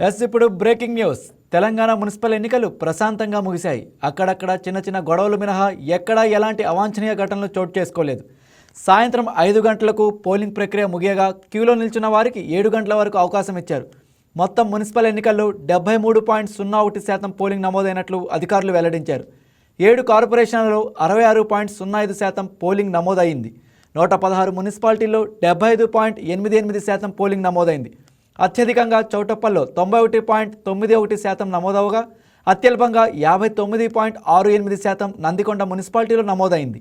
Yes ఇప్పుడు breaking news. Telangana municipal ఎన్నికలు ప్రశాంతంగా ముగిశాయి. అక్కడక్కడ చిన్న చిన్న గొడవలు మినహా ఎక్కడా ఎలాంటి అవాంఛనీయ ఘటనలు చోటు చేసుకోలేదు. సాయంత్రం ఐదు గంటలకు పోలింగ్ ప్రక్రియ ముగియగా క్యూలో నిల్చున్న వారికి ఏడు గంటల వరకు అవకాశం ఇచ్చారు. మొత్తం మున్సిపల్ ఎన్నికల్లో డెబ్బై మూడు పాయింట్ సున్నా ఒకటి శాతం పోలింగ్ నమోదైనట్లు అధికారులు వెల్లడించారు. ఏడు కార్పొరేషన్లలో అరవై ఆరు పాయింట్ సున్నా ఐదు శాతం పోలింగ్ నమోదైంది నూట పదహారు మున్సిపాలిటీల్లో డెబ్బై ఐదు పాయింట్ ఎనిమిది ఎనిమిది శాతం పోలింగ్ నమోదైంది. అత్యధికంగా చౌటప్పల్లో తొంభై ఒకటి పాయింట్ తొమ్మిది ఒకటి శాతం నమోదవగా అత్యల్పంగా యాభై తొమ్మిది పాయింట్ ఆరు ఎనిమిది శాతం నందికొండ మున్సిపాలిటీలో నమోదైంది.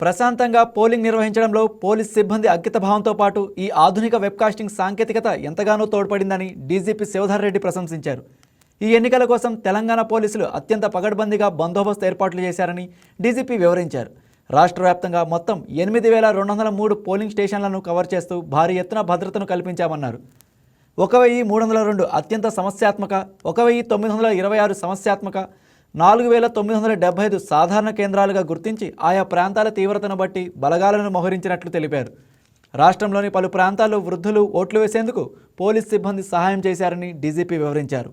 ప్రశాంతంగా పోలింగ్ నిర్వహించడంలో పోలీస్ సిబ్బంది అంకితభావంతో పాటు ఈ ఆధునిక వెబ్కాస్టింగ్ సాంకేతికత ఎంతగానో తోడ్పడిందని డీజీపీ శివధర్ రెడ్డి ప్రశంసించారు. ఈ ఎన్నికల కోసం తెలంగాణ పోలీసులు అత్యంత పగడ్బందీగా బందోబస్తు ఏర్పాట్లు చేశారని డీజీపీ వివరించారు. రాష్ట్ర వ్యాప్తంగా మొత్తం ఎనిమిది వేల రెండు వందల మూడు పోలింగ్ స్టేషన్లను కవర్ చేస్తూ భారీ ఎత్తున భద్రతను కల్పించామన్నారు. ఒక వెయ్యి మూడు వందల రెండు అత్యంత సమస్యాత్మక ఒక వెయ్యి తొమ్మిది వందల ఇరవై ఆరు సమస్యాత్మక నాలుగు వేల తొమ్మిది వందల డెబ్బై ఐదు సాధారణ కేంద్రాలుగా గుర్తించి ఆయా ప్రాంతాల తీవ్రతను బట్టి బలగాలను మోహరించినట్లు తెలిపారు. రాష్ట్రంలోని పలు ప్రాంతాల్లో వృద్ధులు ఓట్లు వేసేందుకు పోలీస్ సిబ్బంది సహాయం చేశారని డీజీపీ వివరించారు.